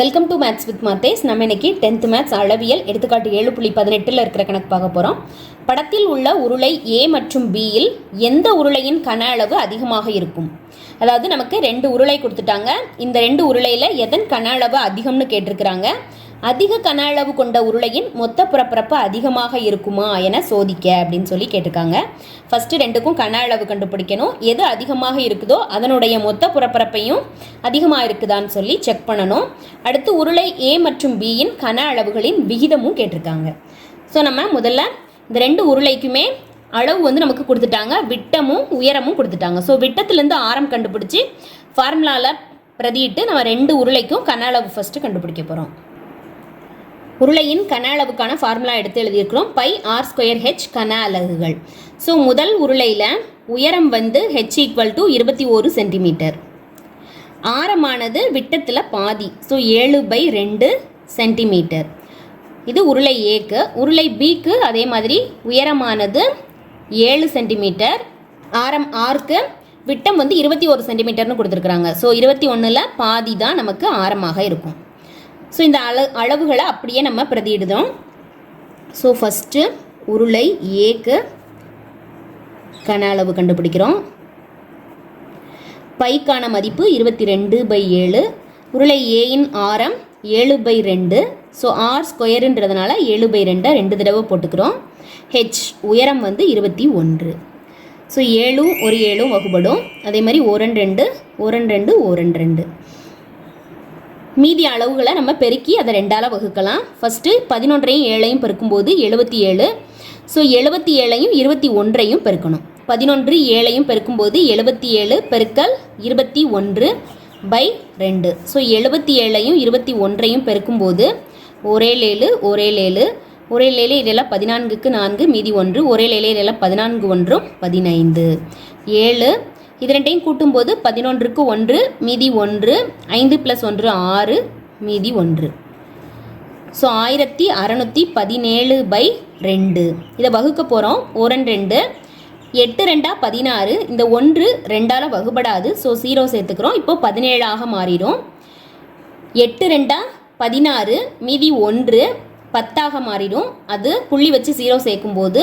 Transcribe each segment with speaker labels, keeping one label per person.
Speaker 1: Welcome to maths with Mathes நம்ம இன்னைக்கு tenth maths அளவியல் எடுத்துக்காட்டு ஏழு புள்ளி பதினெட்டில் இருக்கிற கணக்கு பார்க்க போகிறோம் படத்தில் உள்ள உருளை ஏ மற்றும் பியில் எந்த உருளையின் கன அளவு அதிகமாக இருக்கும்? அதாவது நமக்கு ரெண்டு உருளை கொடுத்துட்டாங்க. இந்த ரெண்டு உருளையில் எதன் கன அளவு அதிகம்னு கேட்டிருக்கிறாங்க? அதிக கன அளவு கொண்ட உருளையின் மொத்த புறப்பரப்பு அதிகமாக இருக்குமா என சோதிக்க அப்படின்னு சொல்லி கேட்டிருக்காங்க. ஃபஸ்ட்டு ரெண்டுக்கும் கன அளவு கண்டுபிடிக்கணும். எது அதிகமாக இருக்குதோ அதனுடைய மொத்த புறப்பரப்பையும் அதிகமாக இருக்குதான்னு சொல்லி செக் பண்ணணும். அடுத்து உருளை ஏ மற்றும் பியின் கன அளவுகளின் விகிதமும் கேட்டிருக்காங்க. ஸோ நம்ம முதல்ல இந்த ரெண்டு உருளைக்குமே அளவு வந்து நமக்கு கொடுத்துட்டாங்க. விட்டமும் உயரமும் கொடுத்துட்டாங்க. ஸோ விட்டத்துலேருந்து ஆரம் கண்டுபிடிச்சி ஃபார்முலாவில் பிரதியிட்டு நம்ம ரெண்டு உருளைக்கும் கன அளவு ஃபஸ்ட்டு கண்டுபிடிக்க போகிறோம் உருளையின் கன அளவுக்கான ஃபார்முலா எடுத்து எழுதியிருக்கிறோம். பை ஆர் ஸ்கொயர் ஹெச் கன அலகுகள். ஸோ முதல் உருளையில் உயரம் வந்து ஹெச் ஈக்குவல் டு இருபத்தி ஒரு சென்டிமீட்டர் ஆரமானது விட்டத்தில் பாதி. ஸோ ஏழு பை ரெண்டு சென்டிமீட்டர் இது உருளை ஏக்கு உருளை பிக்கு அதே மாதிரி உயரமானது ஏழு சென்டிமீட்டர் ஆரம் ஆர்க்கு விட்டம் வந்து இருபத்தி ஒரு சென்டிமீட்டர்னு கொடுத்துருக்குறாங்க. ஸோ இருபத்தி ஒன்றில் பாதி தான் நமக்கு ஆரமாக இருக்கும். ஸோ இந்த அள அளவுகளை அப்படியே நம்ம பிரதியிடுதோம். ஸோ ஃபஸ்ட்டு உருளை ஏக்கு கன அளவு கண்டுபிடிக்கிறோம். பைக்கான மதிப்பு இருபத்தி ரெண்டு பை ஏழு. உருளை ஏயின் ஆரம் ஏழு பை ரெண்டு. ஸோ ஆர் ஸ்கொயருன்றதுனால ஏழு பை ரெண்டை ரெண்டு தடவை போட்டுக்கிறோம். ஹெச் உயரம் வந்து இருபத்தி ஒன்று. ஸோ ஏழும் ஒரு ஏழும் வகுபடும். அதே மாதிரி ஓரன் ரெண்டு ஓரன் ரெண்டு ஓரன் ரெண்டு. மீதி அளவுகளை நம்ம பெருக்கி அதை ரெண்டால் வகுக்கலாம். ஃபஸ்ட்டு பதினொன்றையும் ஏழையும் பெருக்கும்போது எழுபத்தி ஏழு. ஸோ எழுபத்தி ஏழையும் இருபத்தி ஒன்றையும் பெருக்கணும். பதினொன்று ஏழையும் பெருக்கும்போது எழுபத்தி ஏழு பெருக்கல் இருபத்தி ஒன்று பை ரெண்டு. ஸோ எழுபத்தி ஏழையும் இருபத்தி ஒன்றையும் பெருக்கும்போது ஒரே ஏழு ஒரே ஏழு ஒரே ஏழு இதெல்லாம் பதினான்குக்கு நான்கு மீதி ஒன்று. ஒரே ஏழு இதெல்லாம் பதினான்கு ஒன்றும் பதினைந்து. ஏழு இது ரெண்டையும் கூட்டும்போது பதினொன்றுக்கு ஒன்று மீதி ஒன்று ஐந்து ப்ளஸ் ஒன்று ஆறு மீதி ஒன்று. ஸோ ஆயிரத்தி அறநூற்றி பதினேழு பை ரெண்டு. இதை வகுக்க போகிறோம் ஓரன் ரெண்டு. எட்டு ரெண்டா பதினாறு. இந்த ஒன்று ரெண்டால் வகுபடாது. ஸோ ஜீரோ சேர்த்துக்கிறோம். இப்போ பதினேழாக மாறிடும். எட்டு ரெண்டா பதினாறு மீதி ஒன்று பத்தாக மாறிடும். அது புள்ளி வச்சு ஜீரோ சேர்க்கும்போது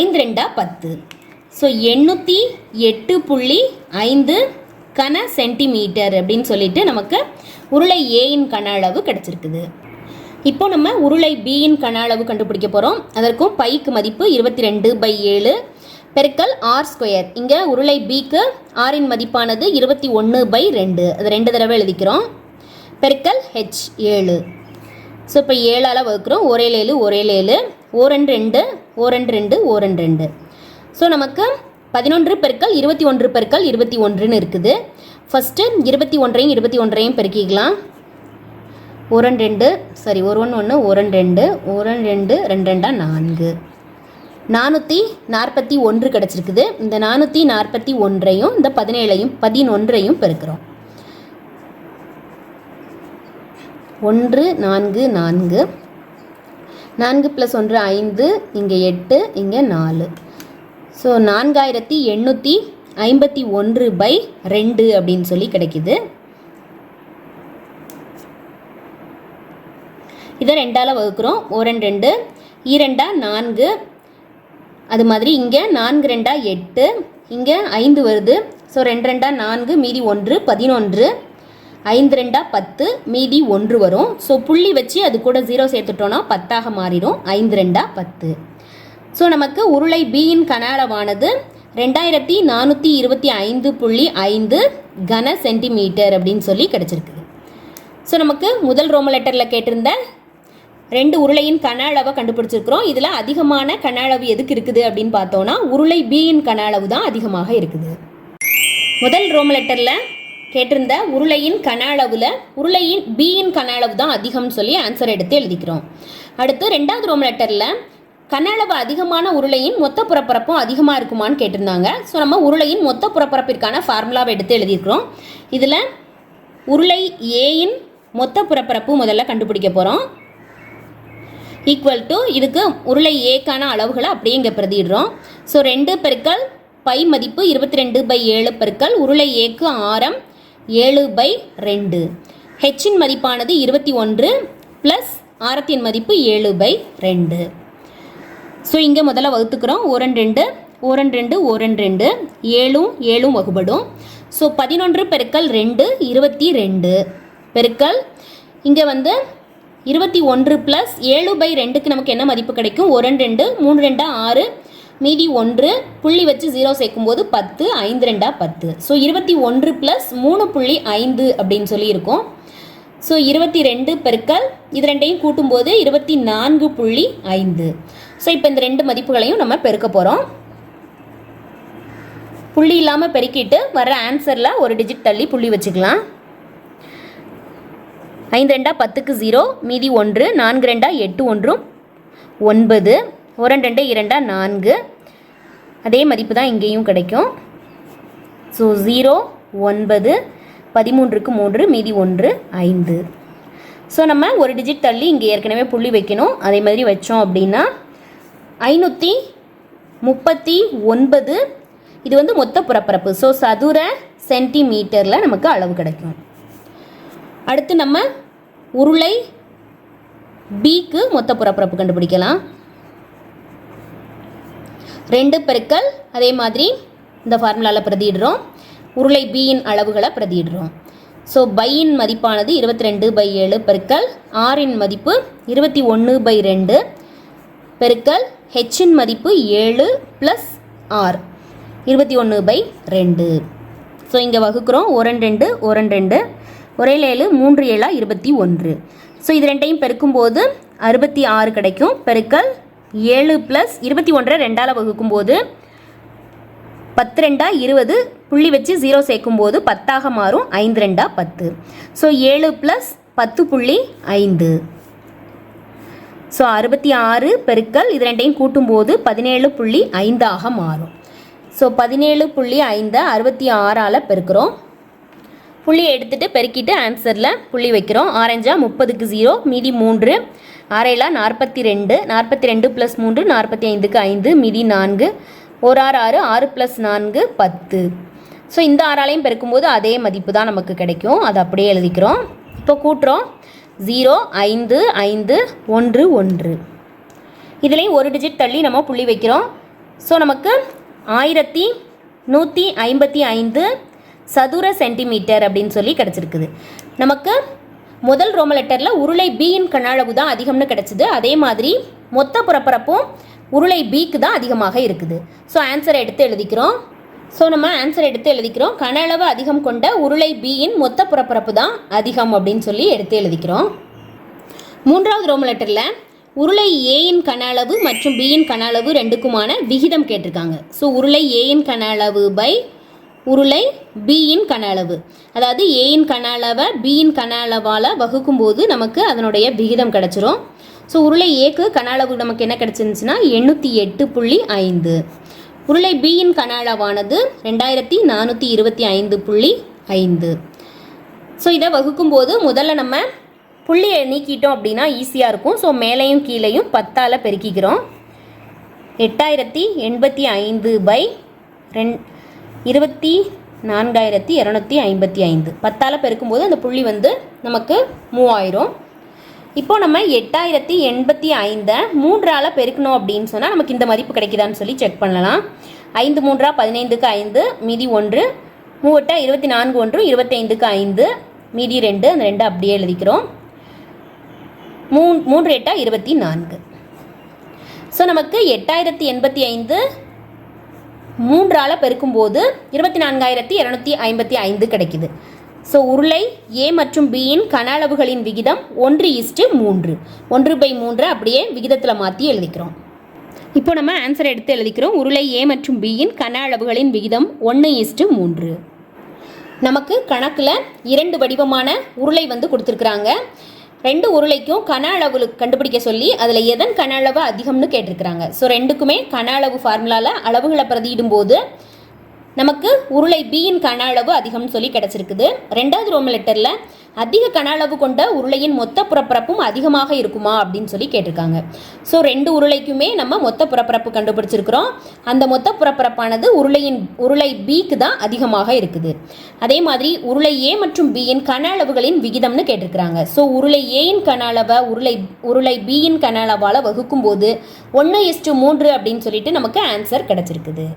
Speaker 1: ஐந்து ரெண்டா பத்து. ஸோ எண்ணூற்றி எட்டு புள்ளி ஐந்து கன சென்டிமீட்டர் அப்படின்னு சொல்லிட்டு நமக்கு உருளை ஏயின் கன அளவு கிடச்சிருக்குது. இப்போ நம்ம உருளை பியின் கன அளவு கண்டுபிடிக்க போகிறோம் அதற்கும் பைக்கு மதிப்பு இருபத்தி ரெண்டு பை ஏழு பெருக்கல் ஆர் ஸ்கொயர் இங்கே உருளை பிக்கு ஆரின் மதிப்பானது இருபத்தி ஒன்று பை ரெண்டு. அது ரெண்டு தடவை எழுதிக்கிறோம். பெருக்கல் ஹெச் ஏழு. ஸோ இப்போ ஏழால் வகுக்கிறோம். ஒரே ஏழு ஒரே ஏழு ஓரெண்டு ரெண்டு ஓரெண்டு ரெண்டு ஓரெண்டு ரெண்டு. ஸோ நமக்கு பதினொன்று பெருக்கள் இருபத்தி ஒன்று பெருக்கள் இருபத்தி ஒன்றுன்னு இருக்குது. ஃபஸ்ட்டு இருபத்தி ஒன்றையும் இருபத்தி ஒன்றையும் பெருக்கிக்கலாம். ஒரு ரெண்டு சாரி ஒரு ஒன்று ஒன்று ஒரு ரெண்டு ஒரன் ரெண்டு ரெண்டு ரெண்டா நான்கு. நானூற்றி நாற்பத்தி ஒன்று கிடச்சிருக்குது. இந்த நானூற்றி நாற்பத்தி ஒன்றையும் இந்த பதினேழையும் பதினொன்றையும் பெருக்கிறோம். ஒன்று நான்கு நான்கு. நான்கு ப்ளஸ் ஒன்று ஐந்து இங்கே எட்டு இங்கே நாலு. ஸோ நான்காயிரத்தி எண்ணூற்றி ஐம்பத்தி ஒன்று பை ரெண்டு அப்படின்னு சொல்லி கிடைக்கிது. இதை ரெண்டால் வகுக்கிறோம். ஓரன் ரெண்டு இரண்டா நான்கு. அது மாதிரி இங்கே நான்கு ரெண்டா எட்டு இங்கே ஐந்து வருது. ஸோ ரெண்டு ரெண்டா நான்கு மீதி ஒன்று பதினொன்று. ஐந்து ரெண்டா பத்து மீதி ஒன்று வரும். ஸோ புள்ளி வச்சு அது கூட ஜீரோ சேர்த்துட்டோன்னா பத்தாக மாறிடும். ஐந்து ரெண்டா பத்து. ஸோ நமக்கு உருளை பியின் கன அளவானது ரெண்டாயிரத்தி நானூற்றி இருபத்தி ஐந்து புள்ளி ஐந்து கன சென்டிமீட்டர் அப்படின்னு சொல்லி கிடச்சிருக்குது. ஸோ நமக்கு முதல் ரோம லெட்டரில் கேட்டிருந்த ரெண்டு உருளையின் கன அளவை கண்டுபிடிச்சிருக்கிறோம். இதில் அதிகமான கன அளவு எதுக்கு இருக்குது அப்படின்னு பார்த்தோன்னா உருளை பியின் கன அளவு தான் அதிகமாக இருக்குது. முதல் ரோம லெட்டரில் கேட்டிருந்த உருளையின் கன அளவில் உருளையின் பியின் கன அளவு தான் அதிகம்னு சொல்லி ஆன்சர் எடுத்து எழுதிக்கிறோம். அடுத்து ரெண்டாவது ரோம லெட்டரில் கனளவு அதிகமான உருளையின் மொத்த புறப்பரப்பும் அதிகமாக இருக்குமான்னு கேட்டிருந்தாங்க. ஸோ நம்ம உருளையின் மொத்த புறப்பரப்பிற்கான ஃபார்முலாவை எடுத்து எழுதியிருக்கிறோம். இதில் உருளை ஏயின் மொத்த புறப்பரப்பு முதல்ல கண்டுபிடிக்க போகிறோம் ஈக்குவல் டு இதுக்கு உருளை ஏக்கான அளவுகளை அப்படியே இங்கே பிரதிடுறோம் ஸோ ரெண்டு பெருக்கள் பை மதிப்பு இருபத்தி ரெண்டு பை ஏழு பெருக்கள் உருளை ஏக்கு ஆரம் ஏழு பை ரெண்டு. ஹெச்சின் மதிப்பானது இருபத்தி ஒன்று ப்ளஸ் ஆரத்தின் மதிப்பு ஏழு பை ரெண்டு. ஸோ இங்கே முதல்ல வகுத்துக்கிறோம். ஓரன் ரெண்டு ஓரன் ரெண்டு ஓரன் ரெண்டு. ஏழும் ஏழும் வகுபடும். ஸோ பதினொன்று பெருக்கல் ரெண்டு இருபத்தி ரெண்டு. பெருக்கல் இங்கே வந்து இருபத்தி ஒன்று ப்ளஸ் ஏழு பை ரெண்டுக்கு நமக்கு என்ன மதிப்பு கிடைக்கும்? ஒரன் ரெண்டு மூணு ரெண்டா ஆறு மீதி ஒன்று புள்ளி வச்சு ஜீரோ சேர்க்கும்போது பத்து ஐந்து ரெண்டா பத்து. ஸோ இருபத்தி ஒன்று ப்ளஸ் மூணு புள்ளி ஐந்து அப்படின்னு சொல்லி இருக்கும். ஸோ இருபத்தி ரெண்டு பெருக்கல் இது ரெண்டையும் கூட்டும்போது இருபத்தி நான்கு புள்ளி ஐந்து. ஸோ இப்போ இந்த ரெண்டு மதிப்புகளையும் நம்ம பெருக்க போகிறோம் புள்ளி இல்லாமல் பெருக்கிட்டு வர ஆன்சரில் ஒரு டிஜிட் தள்ளி புள்ளி வச்சுக்கலாம். ஐந்து ரெண்டா பத்துக்கு ஜீரோ மீதி ஒன்று நான்கு ரெண்டா எட்டு ஒன்றும் ஒன்பது ஒரு ரெண்டு இரண்டா நான்கு. அதே மதிப்பு தான் இங்கேயும் கிடைக்கும். ஸோ ஜீரோ ஒன்பது பதிமூன்றுக்கு மூன்று மீதி ஒன்று ஐந்து. ஸோ நம்ம ஒரு டிஜிட் தள்ளி இங்கே ஏற்கனவே புள்ளி வைக்கணும். அதே மாதிரி வச்சோம் அப்படின்னா ஐநூற்றி முப்பத்தி ஒன்பது. இது வந்து மொத்த புறப்பரப்பு. ஸோ சதுர சென்டிமீட்டரில் நமக்கு அளவு கிடைக்கும். அடுத்து நம்ம உருளை பிக்கு மொத்த புறப்பரப்பு கண்டுபிடிக்கலாம். ரெண்டு பெருக்கல் அதே மாதிரி இந்த ஃபார்முலாவில் பிரதியிடுறோம். உருளை பியின் அளவுகளை பிரதியிடுறோம். ஸோ பையின் மதிப்பானது இருபத்தி ரெண்டு பை ஏழு பெருக்கல் ஆறின் மதிப்பு இருபத்தி ஒன்று பை ரெண்டு. பெருக்கல் ஹெச்சின் மதிப்பு ஏழு ப்ளஸ் ஆர் இருபத்தி ஒன்று பை ரெண்டு. ஸோ இங்கே வகுக்கிறோம் ஒரன் ரெண்டு ஒரன் ரெண்டு. ஒரே ஏழு மூன்று ஏழா இருபத்தி ஒன்று. ஸோ இது ரெண்டையும் பெருக்கும்போது அறுபத்தி ஆறு கிடைக்கும். பெருக்கல் ஏழு ப்ளஸ் இருபத்தி ஒன்றை ரெண்டால் வகுக்கும்போது பத்து ரெண்டா இருபது. புள்ளி வச்சு ஜீரோ சேர்க்கும்போது பத்தாக மாறும் ஐந்து ரெண்டா பத்து. ஸோ ஏழு ப்ளஸ் பத்து புள்ளி ஐந்து. ஸோ அறுபத்தி ஆறு பெருக்கல் இது ரெண்டையும் கூட்டும்போது பதினேழு புள்ளி ஐந்தாக மாறும். ஸோ பதினேழு புள்ளி ஐந்தை அறுபத்தி ஆறால் பெருக்கிறோம். புள்ளியை எடுத்துட்டு பெருக்கிட்டு ஆன்சரில் புள்ளி வைக்கிறோம். ஆரஞ்சா முப்பதுக்கு ஜீரோ மீதி மூன்று. ஆறையிலா நாற்பத்தி ரெண்டு நாற்பத்தி ரெண்டு ப்ளஸ் மூன்று நாற்பத்தி ஐந்துக்கு ஐந்து மீதி நான்கு. ஒரு ஆறு ஆறு ஆறு ப்ளஸ் நான்கு பத்து. ஸோ இந்த ஆறாலையும் பெருக்கும்போது அதே மதிப்பு தான் நமக்கு கிடைக்கும். அதை அப்படியே எழுதிக்கிறோம். இப்போ கூட்டுறோம். ஜீரோ ஐந்து ஐந்து ஒன்று ஒன்று. இதுலேயும் ஒரு டிஜிட் தள்ளி நம்ம புள்ளி வைக்கிறோம். ஸோ நமக்கு ஆயிரத்தி நூற்றி ஐம்பத்தி ஐந்து சதுர சென்டிமீட்டர் அப்படின்னு சொல்லி கிடச்சிருக்குது. நமக்கு முதல் ரோம லெட்டரில் உருளை பியின் கனளவு தான் அதிகம்னு கிடச்சிது. அதே மாதிரி மொத்த புறப்பரப்பும் உருளை பிக்கு தான் அதிகமாக இருக்குது. ஸோ ஆன்சரை எடுத்து எழுதிக்கிறோம். ஸோ நம்ம ஆன்சர் எடுத்து எழுதிக்கிறோம். கன அளவு அதிகம் கொண்ட உருளை பியின் மொத்த புறப்பரப்பு தான் அதிகம் அப்படின்னு சொல்லி எடுத்து எழுதிக்கிறோம். மூன்றாவது ரோம் லெட்டரில் உருளை ஏயின் கன அளவு மற்றும் பியின் கன அளவு ரெண்டுக்குமான விகிதம் கேட்டிருக்காங்க. ஸோ உருளை ஏயின் கன அளவு பை உருளை பியின் கன அளவு அதாவது ஏயின் கன அளவை பியின் கன அளவால் வகுக்கும்போது நமக்கு அதனுடைய விகிதம் கிடச்சிரும். ஸோ உருளை ஏக்கு கன அளவு நமக்கு என்ன கிடச்சிருந்துச்சுன்னா எண்ணூற்றி எட்டு புள்ளி ஐந்து. உருளை பியின் கன அளவானது ரெண்டாயிரத்தி நானூற்றி இருபத்தி ஐந்து புள்ளி ஐந்து. ஸோ இதை வகுக்கும்போது முதல்ல நம்ம புள்ளியை நீக்கிட்டோம் அப்படின்னா ஈஸியாக இருக்கும். ஸோ மேலேயும் கீழேயும் பத்தால் பெருக்கிக்கிறோம். எட்டாயிரத்தி எண்பத்தி ஐந்து பை ரெண் இருபத்தி நான்காயிரத்தி இரநூத்தி ஐம்பத்தி ஐந்து. பத்தால் பெருக்கும்போது அந்த புள்ளி வந்து நமக்கு மூவாயிரம். இப்போ நம்ம எட்டாயிரத்தி எண்பத்தி ஐந்தை மூன்றால் பெருக்கணும் அப்படின்னு சொன்னால் நமக்கு இந்த மதிப்பு கிடைக்குதான்னு சொல்லி செக் பண்ணலாம். ஐந்து மூன்றா பதினைந்துக்கு ஐந்து மீதி ஒன்று மூவட்டா இருபத்தி நான்கு ஒன்று இருபத்தைந்துக்கு ஐந்து மீதி ரெண்டு அந்த ரெண்டு அப்படியே எழுதிக்கிறோம். மூ மூன்று எட்டா இருபத்தி நான்கு. ஸோ நமக்கு எட்டாயிரத்தி எண்பத்தி ஐந்து மூன்றால் பெருக்கும்போது இருபத்தி நான்காயிரத்தி இரநூத்தி ஐம்பத்தி ஐந்து கிடைக்குது. ஸோ உருளை ஏ மற்றும் பியின் கன அளவுகளின் விகிதம் ஒன்று இஸ்டு மூன்று. ஒன்று பை மூன்று அப்படியே விகிதத்தில் மாற்றி எழுதிக்கிறோம். இப்போ நம்ம ஆன்சர் எடுத்து எழுதிக்கிறோம். உருளை ஏ மற்றும் பியின் கன அளவுகளின் விகிதம் ஒன்று இஸ்டு மூன்று. நமக்கு கணக்கில் இரண்டு வடிவமான உருளை வந்து கொடுத்துருக்குறாங்க. ரெண்டு உருளைக்கும் கன அளவு கண்டுபிடிக்க சொல்லி அதில் எதன் கன அளவு அதிகம்னு கேட்டிருக்கிறாங்க. ஸோ ரெண்டுக்குமே கன அளவு ஃபார்முலாவில் அளவுகளை பிரதியிடும் போது நமக்கு உருளை பியின் கன அளவு அதிகம்னு சொல்லி கிடச்சிருக்குது. ரெண்டாவது ரோம லெட்டரில் அதிக கன அளவு கொண்ட உருளையின் மொத்த புறப்பரப்பும் அதிகமாக இருக்குமா அப்படின்னு சொல்லி கேட்டிருக்காங்க. ஸோ ரெண்டு உருளைக்குமே நம்ம மொத்த புறப்பரப்பு கண்டுபிடிச்சிருக்கிறோம். அந்த மொத்த புறப்பரப்பானது உருளையின் உருளை பிக்கு தான் அதிகமாக இருக்குது. அதே மாதிரி உருளை ஏ மற்றும் பியின் கன அளவுகளின் விகிதம்னு கேட்டிருக்கிறாங்க. ஸோ உருளை ஏயின் கன அளவை உருளை உருளை பியின் கன அளவால் வகுக்கும்போது ஒன்று இஸ்டு மூன்று அப்படின்னு சொல்லிட்டு நமக்கு ஆன்சர் கிடச்சிருக்குது.